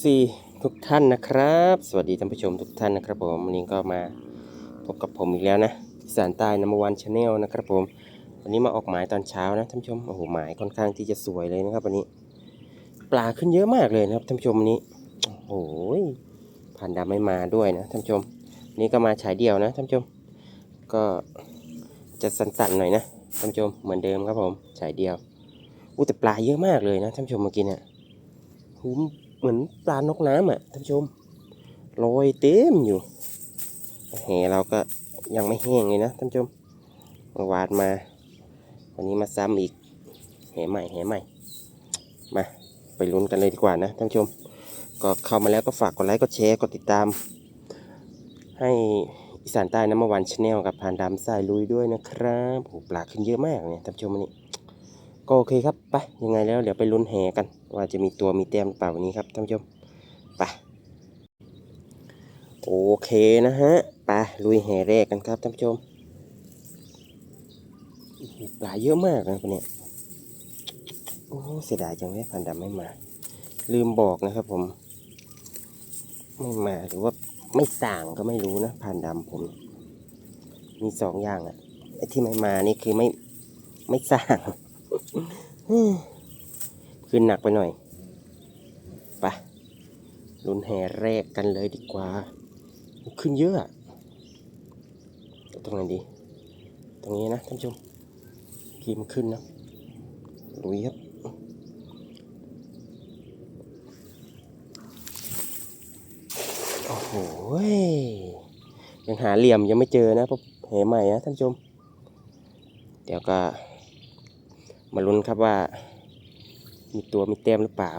FC ทุกท่านนะครับ สวัสดีท่านผู้ชมทุกท่านนะครับผมวันนี้ก็มาพบกับผมอีกแล้วนะสารใต้นัมวันชาแนลนะครับผม วันนี้มาออกหมายตอนเช้านะท่านผู้ชมโอ้โหหมายค่อนข้างที่จะสวยเลยนะครับวันนี้ ปลาขึ้นเยอะมากเลยนะครับท่านผู้ชมวันนี้โอ้โหผ่านดำไม่มาด้วยนะท่านผู้ชมนี่ก็มาฉายเดียวนะท่านผู้ชม ก็จะสั่นๆหน่อยนะท่านผู้ชมเหมือนเดิมครับผมฉายเดียวอู้แต่ปลาเยอะมากเลยนะท่านผู้ชมเมื่อกี้เนี่ยหู เหมือนปลานกน้ำอะท่านผู้ชมลอยเต็มอยู่แหเราก็ยังไม่แห้งเลยนะท่านผู้ชมวานมา วันนี้มาซ้ำอีกแหใหม่แหใหม่มาไปลุ้นกันเลยดีกว่านะท่านผู้ชม ก็เข้ามาแล้วก็ฝากกดไลค์กดแชร์กดติดตาม ให้อีสานใต้น้ำมันชาแนลกับผ่านดำสายลุยด้วยนะครับโอ้ปลาขึ้นเยอะมากเนี่ยท่านผู้ชมวันนี้ก็โอเคครับไปยังไงแล้วเดี๋ยวไปลุ้นแหกัน ว่าจะมีตัวมีแต้มเปล่านี้ครับท่านผู้ชมไปโอเคนะฮะไปลุยแห่แรกกันครับท่านผู้ชมปลาเยอะมากนะคนเนี้ยโอ้เสียดายจังเลยพันดำไม่มา ลืมบอกนะครับผม ไม่มาหรือว่าไม่สั่งก็ไม่รู้นะพันดำผม มีสองอย่างอะไอ้ที่ไม่มานี่คือไม่ไม่สั่ง ขึ้นหนักไปหน่อยไปลุ้นแห่แรกกันเลยดีกว่า ขึ้นเยอะตรงไหนดี ตรงนี้นะท่านชมกีมขึ้นนะลุยครับโอ้โหยยังหาเหลี่ยมยังไม่เจอนะพบแหใหม่นะท่านชม เดี๋ยวก็มาลุ้นครับว่า มีตัวมีแต้มหรือเปล่า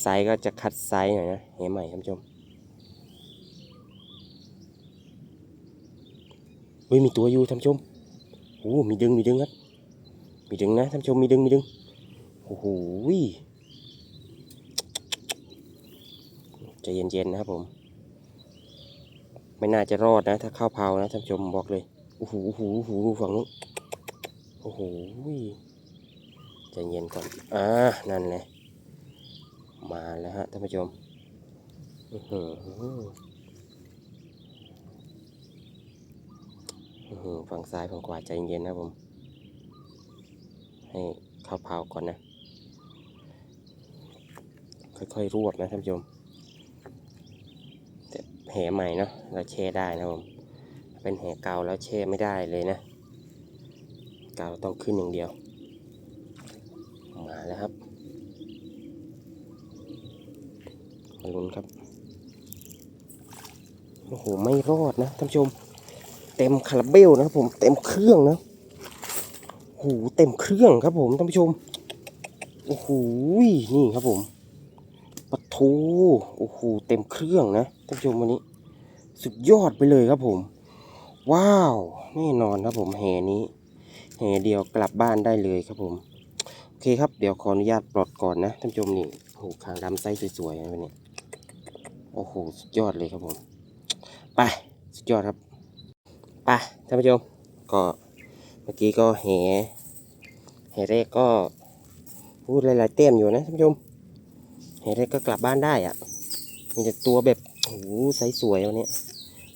ไซส์ก็จะคัดไซส์หน่อยนะเฮ้ใหม่ท่านผู้ชมเฮ้ยมีตัวอยู่ท่านผู้ชมโอ้มีดึงมีดึงครับ มีดึงนะท่านผู้ชมมีดึงมีดึงโอ้โหใจเย็นๆนะครับผม ไม่น่าจะรอดนะ ถ้าเข้าเผานะท่านผู้ชมบอกเลยโอ้โหโอ้โหโอ้โหฝั่งนู้น อ้โหใจเย็นก่อน อ่า นั่นแหละมาแล้วฮะท่านผู้ชมอือหืออือหือฝั่งซ้ายฝั่งขวาใจเย็นนะผม ให้เข้าเผาก่อนนะ ค่อยๆรวบนะท่านผู้ชมแต่แหใหม่เนาะเราแช่ได้นะผม เป็นแหเก่าแล้วแช่ไม่ได้เลยนะ ก่าต้องขึ้นอย่างเดียว มาแล้วครับ มาลุ้นครับ โอ้โห ไม่รอดนะท่านผู้ชม เต็มคาราเบลนะครับผม เต็มเครื่องนะโอ้โห เต็มเครื่องครับผมท่านผู้ชม โอ้โห นี่ครับผมปะทูโอ้โห เต็มเครื่องนะท่านผู้ชมวันนี้ สุดยอดไปเลยครับผม ว้าว แน่นอนครับผมแห่นี้ แห่เดียวกลับบ้านได้เลยครับผมโอเคครับเดี๋ยวขออนุญาตปลดก่อนนะท่านผู้ชมนี่โอ้โหคางดำไส้สวยๆนะวันนี้โอ้โหสุดยอดเลยครับผมไปสุดยอดครับไปท่านผู้ชมก็เมื่อกี้ก็แห่แห่แรกก็พูดหลายๆเต้มอยู่นะท่านผู้ชมแห่แรกก็กลับบ้านได้อะมีแต่ตัวแบบโอ้โหไซส์สวยวันนี้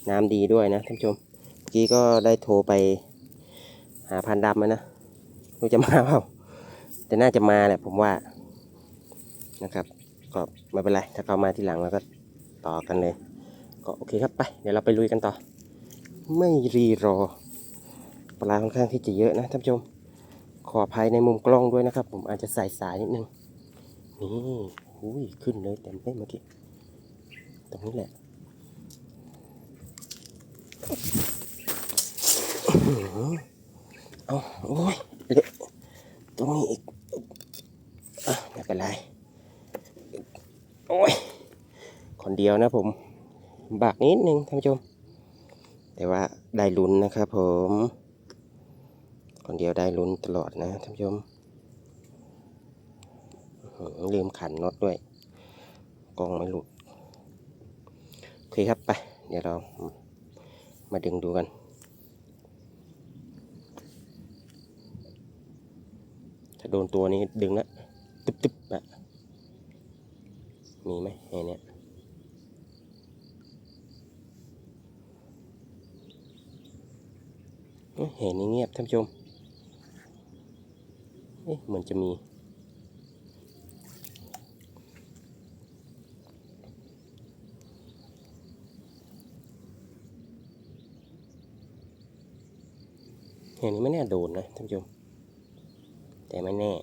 น้ำดีด้วยนะท่านผู้ชมเมื่อกี้ก็ได้โทรไป หาพันดำแล้วนะรู้จะมาเปล่าแต่น่าจะมาแหละผมว่านะครับ ก็ไม่เป็นไร ถ้าเขามาทีหลังเราก็ต่อกันเลย ก็โอเคครับไป เดี๋ยวเราไปลุยกันต่อ ไม่รีรอ ปลาค่อนข้างที่จะเยอะนะท่านผู้ชม ขออภัยในมุมกล้องด้วยนะครับ ผมอาจจะใส่สายนิดนึง นี่หุยขึ้นเลยเต็มเลยเมื่อกี้ ตรงนี้แหละ เอาโอ้ยเละตรงนี้อีกอะไม่เป็นไรโอ้ยคนเดียวนะผมบากนิดนึงท่านผู้ชม แต่ว่าได้ลุ้นนะครับผม คนเดียวได้ลุ้นตลอดนะท่านผู้ชมลืมขันน็อตด้วยกล้องไม่หลุดโอเคครับไป เดี๋ยวเรามาดึงดูกัน ถ้าโดนตัวนี้ดึงแล้วตึ๊บตึ๊บอะมีไหมแหเนี่ยเอ๊ะแหนี่เงียบท่านผู้ชมเอ๊ะเหมือนจะมีแหนี่ไม่แน่โดนนะท่านผู้ชม แต่ไม่แน่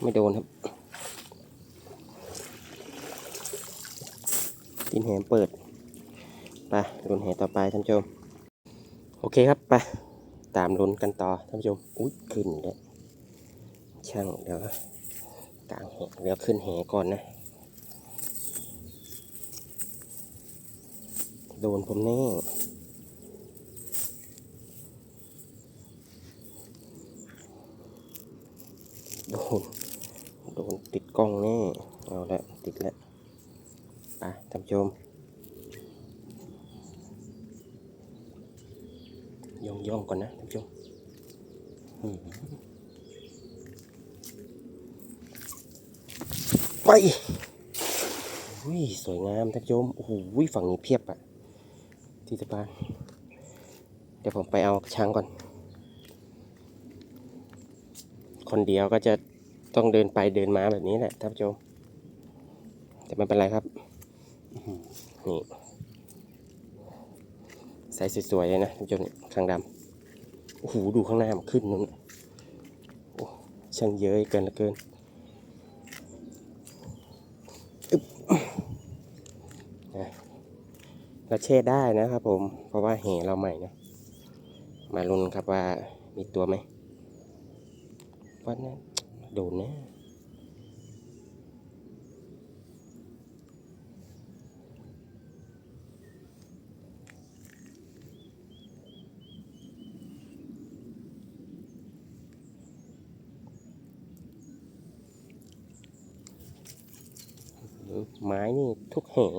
ไม่โดนครับตีนแหมเปิดไปลุ้นแหต่อไปท่านผู้ชม โอเคครับไปตามลุ้นกันต่อท่านผู้ชมอุ้ยขึ้นแล้วช่างเดี๋ยวกลางแหเดี๋ยวขึ้นแหก่อนนะ โดนผมแน่โดน โดนติดกล้องแน่ เอาละติดแล้วไปท่านผู้ชมย่องย่องก่อนนะท่านผู้ชมไปอุ้ยสวยงามท่านผู้ชมโอ้โหฝั่งนี้เพียบอะ ที่สะพานเดี๋ยวผมไปเอาช้างก่อน คนเดียวก็จะต้องเดินไปเดินมาแบบนี้แหละท่านผู้ชมแต่ไม่เป็นไรครับนี่ใส่สวยๆเลยนะท่านผู้ชมเนี่ยคางดำโอ้โหดูข้างหน้ามันขึ้นนู่นน่ะโอ้ช่างเยอะเกินลือเกินอึ๊บนะ เราเช็ดได้นะครับผม เพราะว่าแห่เราใหม่นะ มาลุ้นครับว่ามีตัวไหมว่านะโดนนะไม้นี่ทุกแห่ง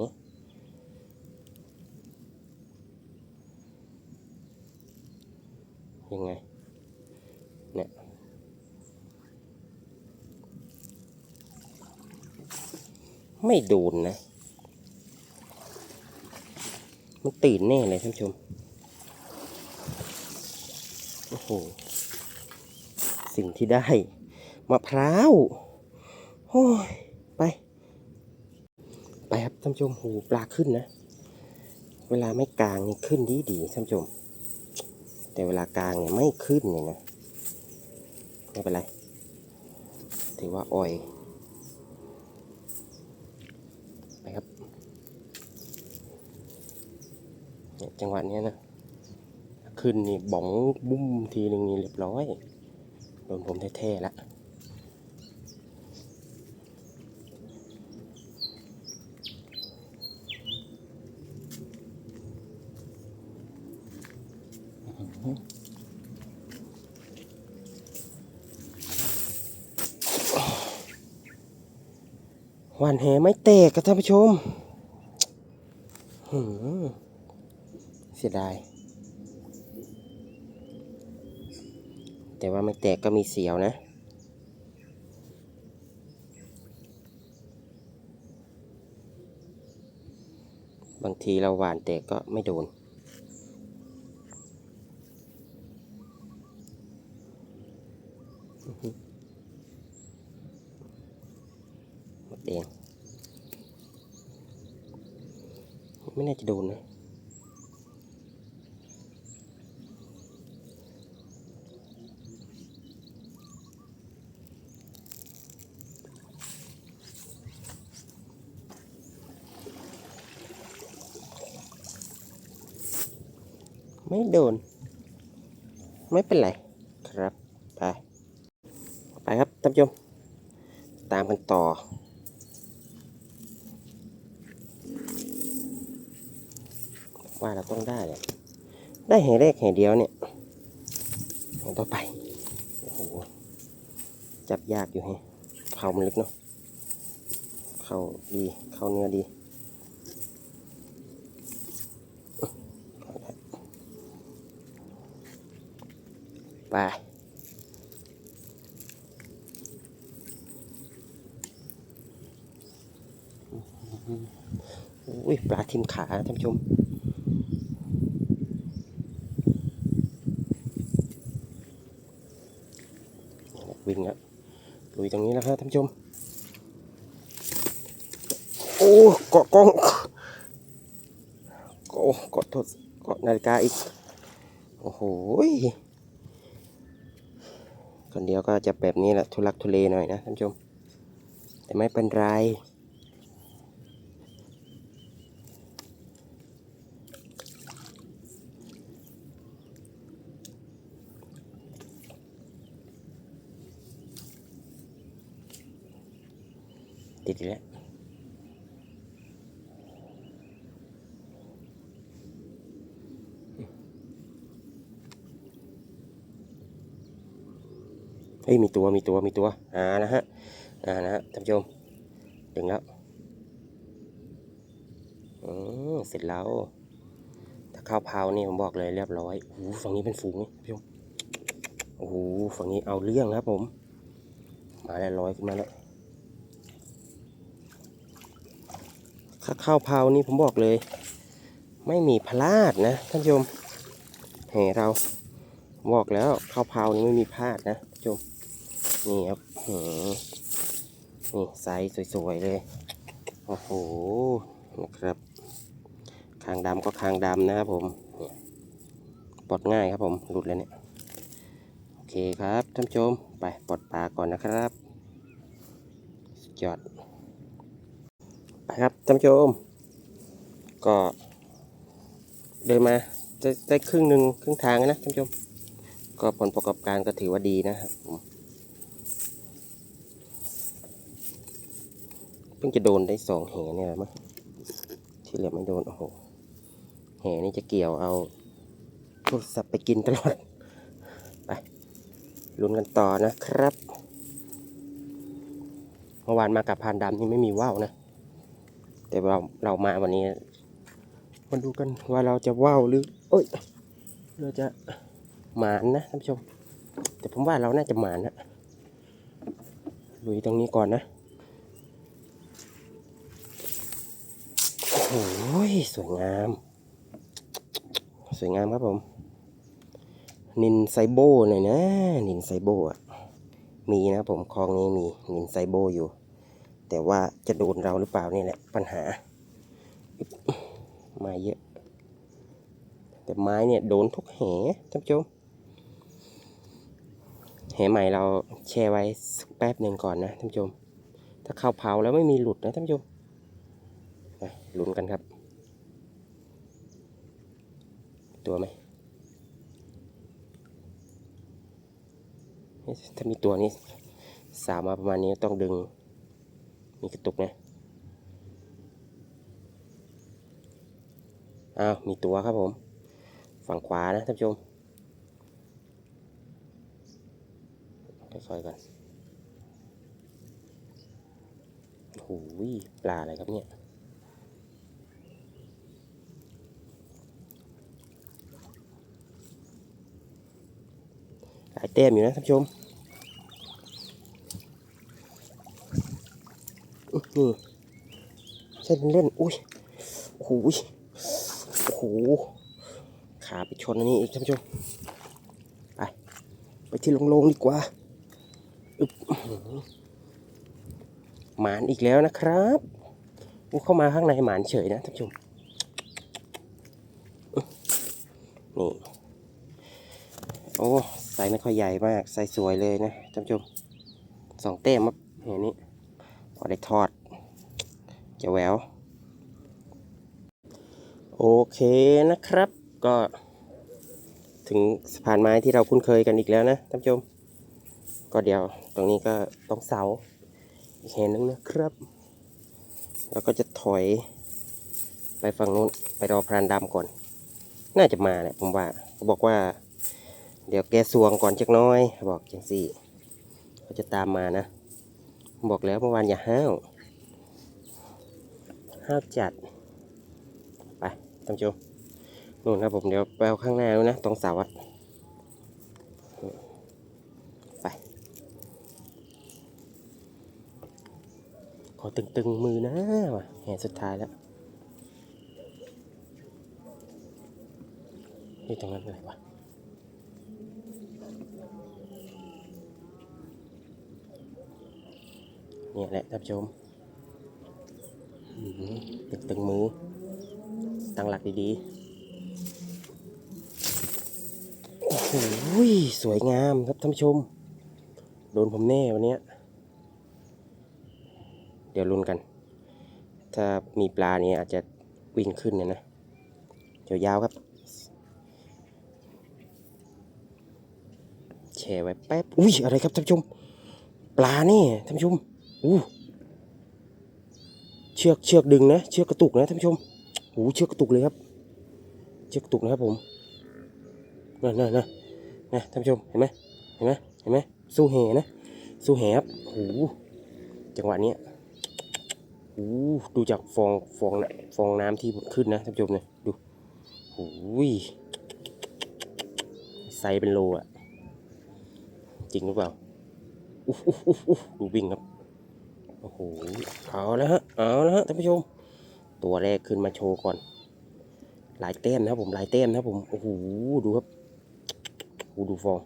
ยังไง เนี่ย ไม่โดนนะ มันตื่นแน่เลยท่านชม โอ้โห สิ่งที่ได้มะพร้าวโอ้ย ไป ไปครับท่านชมหูปลาขึ้นนะ เวลาไม่กลางนี่ขึ้นดีดีท่านชม แต่เวลากลางเนี่ยไม่ขึ้นเลยนะ ไม่เป็นไร ถือว่าอ่อย ไปครับเนี่ย จังหวะนี้นะขึ้นนี่บ้องบุ้มทีหนึ่งนี่เรียบร้อยโดนผมแท้ๆละหวานแหไม่แตกกับท่านผู้ชมหืม เสียดาย แต่ว่าไม่แตกก็มีเสียวนะ บางทีเราหวานแตกก็ไม่โดนหือหมดเองไม่น่าจะโดนนะ ไม่โดน ไม่เป็นไรครับ ไป ไปครับท่านผู้ชม ตามกันต่อ ว่าเราต้องได้เลยได้แห่แรกแห่เดียวเนี่ยแห่ต่อไป โอ้โห จับยากอยู่แฮะเข่ามันลึกเนาะ เข้าดี เข้าเนื้อดี ไปอุ้ยปลาทิมขาท่านผู้ชมวิ่งแล้วลุยตรงนี้แล้วครับท่านผู้ชม โอ้เกาะกล้องโอ้เกาะโทษเกาะนาฬิกาอีก โอ้โห คนเดียวก็จะแบบนี้แหละทุลักทุเลหน่อยนะท่านผู้ชม แต่ไม่เป็นไรติดแล้ว เฮ้ยมีตัวมีตัวมีตัวอ่านะฮะอ่านะฮะท่านผู้ชมดึงแล้วอืมเสร็จแล้วถ้าข้าวเผานี่ผมบอกเลยเรียบร้อยโอ้โหฝั่งนี้เป็นฝูงนี่ท่านผู้ชมโอ้โหฝั่งนี้เอาเรื่องครับผม มาแล้วลอยขึ้นมาแล้วถ้าข้าวเผานี่ผมบอกเลย ไม่มีพลาดนะท่านผู้ชมแห่เราบอกแล้วข้าวเผานี่ไม่มีพลาดนะท่านผู้ชม นี่ครับหือนี่ไซส์สวยๆเลย โอ้โห นะครับคางดำก็คางดำนะครับผมปลดง่ายครับผม หลุดแล้วเนี่ย โอเคครับท่านผู้ชม ไปปลดปลาก่อนนะครับสุดยอด ไปครับท่านผู้ชม ก็เดินมาได้ได้ครึ่งหนึ่งครึ่งทางนะท่านผู้ชม ก็ผลประกอบการก็ถือว่าดีนะครับผม เพิ่งจะโดนได้สองแหเนี่ยแหละมั้งที่เหลือไม่โดนโอ้โหแหนี่จะเกี่ยวเอาโทรศัพท์ไปกินตลอดไปลุ้นกันต่อนะครับเมื่อวานมากับพานดำนี่ไม่มีว่าวนะ แต่เราเรามาวันนี้มาดูกันว่าเราจะว่าวหรือเอ้ยเราจะหมานนะท่านผู้ชม แต่ผมว่าเราน่าจะหมานนะลุยตรงนี้ก่อนนะ หสวยงาม สวยงามครับผม นินไซโบหน่อยนะ นินไซโบอะ มีนะผมคลองนี้มีนินไซโบอยู่ แต่ว่าจะโดนเราหรือเปล่านี่แหละปัญหาม้เยอะ แต่ไม้เนี่ยโดนทุกแหท่านผู้ชมแหใหม่เราแช่ไว้สักแป๊บหนึ่งก่อนนะท่านผู้ชม ถ้าเข้าเผาแล้วไม่มีหลุดนะท่านผู้ชมไปลุ้นกันครับ ตัวไหมถ้ามีตัวนี้สาวมาประมาณนี้ต้องดึง มีกระตุกนะอ้าวมีตัวครับผม ฝั่งขวานะท่านผู้ชมค่อยๆกันโอ้โหปลาอะไรครับเนี่ยายแต้มอยู่นะท่านผู้ชมอือนี่ใช่เล่น อุ้ยโอ้โหโอ้โห ขาไปชนอันนี้อีกท่านผู้ชม ไป ไปที่โล่งๆดีกว่าอึ๊บหมานอีกแล้วนะครับอู้เข้ามาข้างในหมานเฉยนะท่านผู้ชม นี่ โอ้ ไซส์ไม่ค่อยใหญ่มาก ไซส์สวยเลยนะท่านผู้ชมสองเต้มครับเห็นนี้ พอได้ทอด จะแหวว โอเคนะครับ ก็ถึงสะพานไม้ที่เราคุ้นเคยกันอีกแล้วนะท่านผู้ชม ก็เดี๋ยวตรงนี้ก็ต้องเสาอีกแห่งนึงนะครับ แล้วก็จะถอยไปฝั่งนู้นไปรอพรานดำก่อน น่าจะมาแหละผมว่าเขาบอกว่า เดี๋ยวแกสวงก่อนจักน้อย บอกจังสี่เขาจะตามมานะ บอกแล้วเมื่อวานอย่าห้าวห้าวจัด ไปท่านผู้ชมนู่นครับผมเดี๋ยวไปเอาข้างหน้านู้นนะตรงเสาอะไป ขอตึงๆมือนะว่ะแห่สุดท้ายแล้วนี่ตรงนั้นอะไรวะ เนี่ยแหละท่านผู้ชมตึงตึงมือ ตั้งหลักดีๆ โอ้โหสวยงามครับท่านผู้ชม โดนผมแน่วันนี้ เดี๋ยวลุ้นกัน ถ้ามีปลาเนี่ยอาจจะวิ่งขึ้นเนี่ยนะ เดี๋ยวยาวครับ แชร์ไว้แป๊บ อุ้ยอะไรครับท่านผู้ชม ปลานี่ท่านผู้ชม อู้เชือกเชือกดึงนะ เชือกกระตุกนะท่านผู้ชมโอ้เชือกกระตุกเลยครับ เชือกกระตุกนะครับผมนั่นนั่นนั่นนะท่านผู้ชมเห็นไหมเห็นไหมเห็นไหมสู้แหนะ สู้แหครับโอ้โหจังหวะนี้โอ้โหดูจากฟองฟองน่ะฟองน้ำที่ขึ้นนะท่านผู้ชมเนี่ยดูโอ้ยไซเป็นโลอะจริงหรือเปล่าดูวิ่งครับ โอ้โห เอาแล้วฮะ เอาแล้วฮะท่านผู้ชม ตัวแรกขึ้นมาโชว์ก่อน หลายเต้มนะครับผม หลายเต้มนะครับผม โอ้โห ดูครับโอ้โหดูฟอง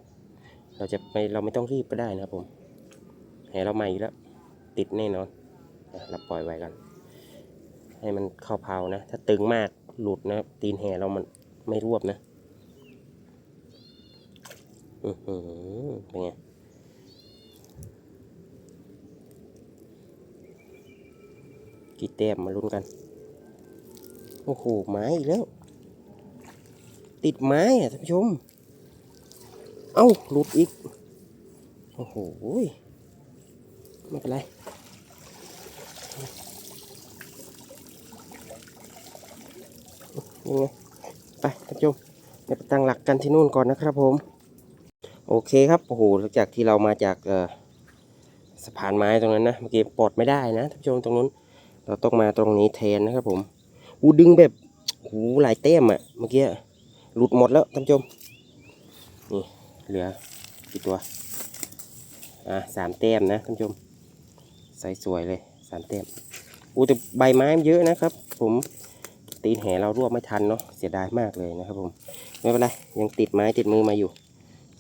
เราจะไม่ เราไม่ต้องรีบก็ได้นะครับผมแหเราใหม่แล้ว ติดแน่นอนเราปล่อยไว้กัน ให้มันเข้าเพานะ ถ้าตึงมากหลุดนะตีนแหเรามันไม่รวบนะ อือหือเป็นไง กี่แต้มมาลุ้นกัน โอ้โหไม้อีกแล้ว ติดไม้อะท่านผู้ชม เอ้าหลุดอีก โอ้โหไม่เป็นไรยังไงไปท่านผู้ชมเดี๋ยวไปตั้งหลักกันที่นู่นก่อนนะครับผม โอเคครับโอ้โหหลังจากที่เรามาจากสะพานไม้ตรงนั้นนะเมื่อกี้ปลดไม่ได้นะท่านผู้ชมตรงนู้น เราต้องมาตรงนี้แทนนะครับผมอูดึงแบบหูหลายเต้มอะเมื่อกี้หลุดหมดแล้วท่านผู้ชมนี่เหลือกี่ตัวอะสามเต้มนะท่านผู้ชมใส่สวยเลยสามเต้มอูแต่ใบไม้เยอะนะครับ ผมตีนแหเรารวบไม่ทันเนาะเสียดายมากเลยนะครับผมไม่เป็นไรยังติดไม้ติดมือมาอยู่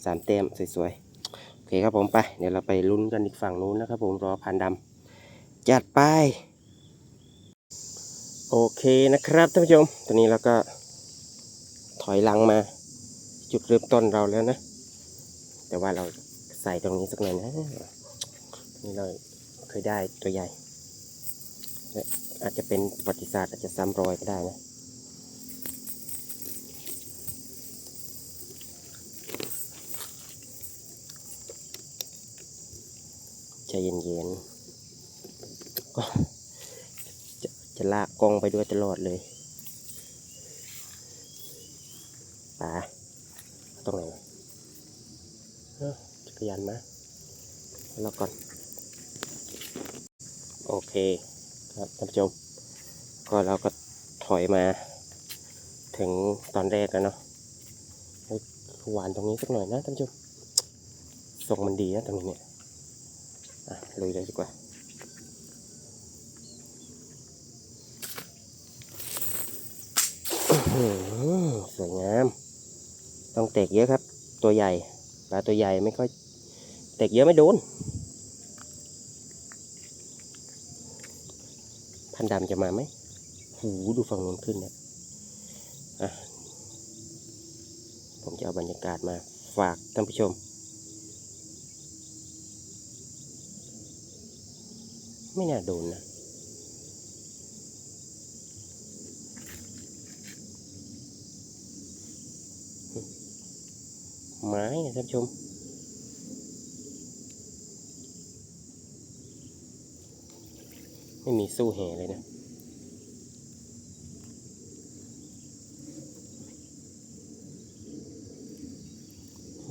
สามเต้มสวยๆโอเคครับผมไปเดี๋ยวเราไปลุ้นกันอีกฝั่งนู้นนะครับผมรอพันดำจัดไป โอเคนะครับท่านผู้ชมตอนนี้เราก็ถอยหลังมา จุดเริ่มต้นเราแล้วนะ แต่ว่าเราใส่ตรงนี้สักหน่อยนะ นี่เราเคยได้ตัวใหญ่ อาจจะเป็นประวัติศาสตร์อาจจะซ้ำรอยก็ได้นะใจเย็นๆ จะลากกองไปด้วยตลอดเลยป่าตรงไหนจักรยานมาแล้วก่อน โอเคครับท่านผู้ชม ก็เราก็ถอยมา ถึงตอนแรกแล้วเนาะหวานตรงนี้สักหน่อยนะท่านผู้ชมทรงมันดีนะตรงนี้เนี่ย อะลุยเลยดีกว่า อื้อหือ สวยงาม ต้องเตกเยอะครับ ตัวใหญ่ปลาตัวใหญ่ไม่ค่อย เตกเยอะไม่โดน พันดำจะมาไหมหูดูฝั่งนู้นขึ้นเนี่ยอะผมจะเอาบรรยากาศมาฝากท่านผู้ชม ไม่น่าโดนนะ ไม้นะท่านผู้ชม ไม่มีสู้แห่เลยนะ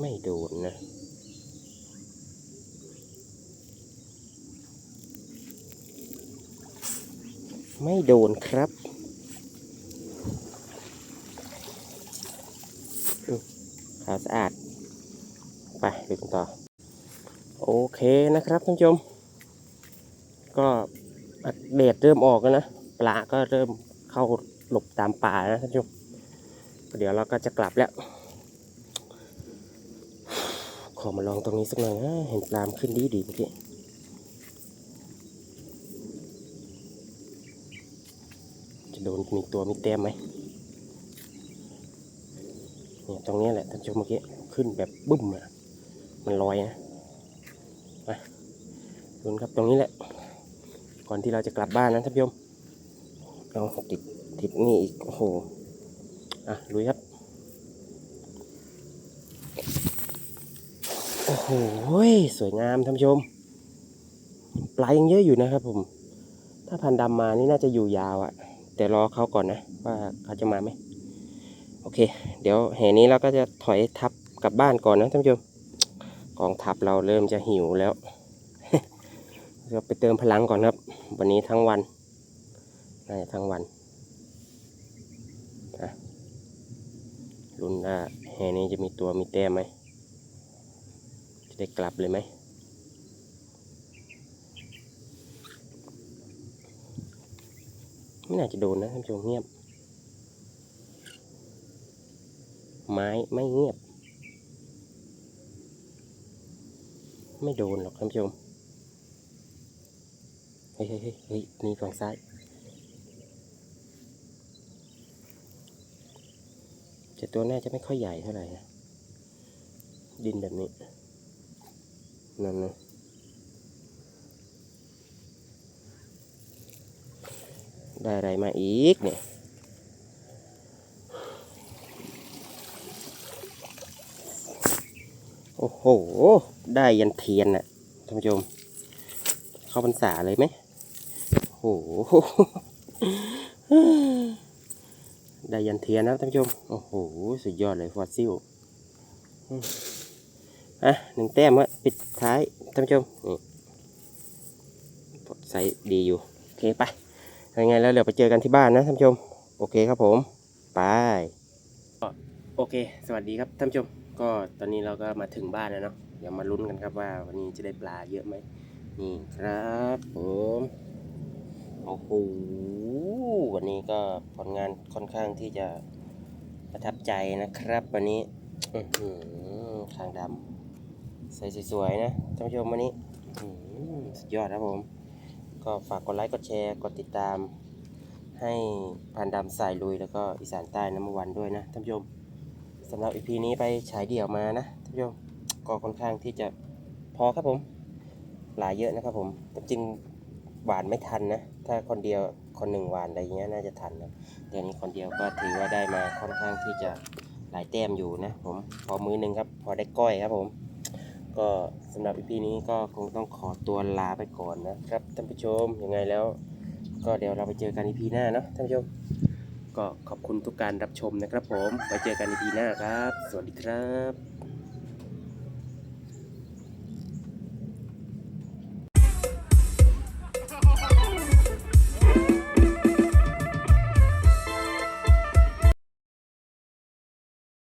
ไม่โดนนะ ไม่โดนครับขาวสะอาด ไปดูกันต่อ โอเคนะครับท่านผู้ชม ก็แดดเริ่มออกแล้วนะ ปลาก็เริ่มเข้าหลบตามป่านะท่านผู้ชม เดี๋ยวเราก็จะกลับแล้ว ขอมาลองตรงนี้สักหน่อยนะเห็นปลามขึ้นดีดีเมื่อกี้จะโดนมีตัวมีแต้มไหมเนี่ยตรงนี้แหละท่านผู้ชมเมื่อกี้ขึ้นแบบบึ้มอะ มันลอยนะมาดูครับตรงนี้แหละ ก่อนที่เราจะกลับบ้านนะท่านผู้ชมเอาติดติดนี่อีก โอ้โห อะลุยครับ โอ้โห สวยงามท่านผู้ชม ปลายังเยอะอยู่นะครับผม ถ้าพันดำมานี่น่าจะอยู่ยาวอะ่ะ แต่รอเขาก่อนนะ ว่าเขาจะมาไหม โอเค เดี๋ยวแห่นี้เราก็จะถอยทับกลับบ้านก่อนนะท่านผู้ชม กองทัพเราเริ่มจะหิวแล้วเราไปเติมพลังก่อนครับ วันนี้ทั้งวันน่าจะทั้งวันอะลุ้นว่าแห่นี้จะมีตัวมีแต้มไหมจะได้กลับเลยไหมไม่น่าจะโดนนะท่านผู้ชมเงียบ ไม้ไม่เงียบ ไม่โดนหรอกท่านผู้ชม เฮ้ยเฮ้ยเฮ้ยเฮ้ยนี่ฝั่งซ้าย แต่ตัวน่าจะไม่ค่อยใหญ่เท่าไหร่นะ ดินแบบนี้ นั่นนะได้อะไรมาอีกเนี่ย โอ้โห ได้ยันเทียนน่ะท่านผู้ชม เข้าพรรษาเลยไหมโอ้โห ได้ยันเทียนนะท่านผู้ชม โอ้โห สุดยอดเลยฟอสซิลอะหนึ่งแต้มฮะปิดท้ายท่านผู้ชมนี่ดีอยู่ โอเคไปยังไงแล้วเดี๋ยวไปเจอกันที่บ้านนะท่านผู้ชม โอเคครับผม ไป โอเค สวัสดีครับท่านผู้ชม ก็ตอนนี้เราก็มาถึงบ้านแล้วเนาะเดี๋ยวมาลุ้นกันครับว่าวันนี้จะได้ปลาเยอะไหมนี่ครับผมโอ้โหวันนี้ก็ผลงานค่อนข้างที่จะประทับใจนะครับ วันนี้อื้อหือคางดำใส่สวยๆนะท่านผู้ชมวันนี้สุดยอดครับผม ก็ฝากกดไลค์กดแชร์กดติดตามให้พันดำสายลุยแล้วก็อีสานใต้น้ำมันวันด้วยนะท่านผู้ชม สำหรับอีพีนี้ไปฉายเดี่ยวมานะท่านผู้ชมก็ค่อนข้างที่จะพอครับผมปลายเยอะนะครับผมจริงหวานไม่ทันนะ ถ้าคนเดียวคนหนึ่งหวานอะไรเงี้ยน่าจะทันนะแต่นี้คนเดียวก็ถือว่าได้มาค่อนข้างที่จะหลายแต้มอยู่นะผมพอมือหนึ่งครับ พอได้ก้อยครับผม ก็สำหรับอีพีนี้ก็คงต้องขอตัวลาไปก่อนนะครับท่านผู้ชมยังไงแล้ว ก็เดี๋ยวเราไปเจอกันอีพีหน้าเนาะท่านผู้ชม ก็ขอบคุณทุกการรับชมนะครับผม ไว้เจอกันในปีหน้าครับ สวัสดีครับ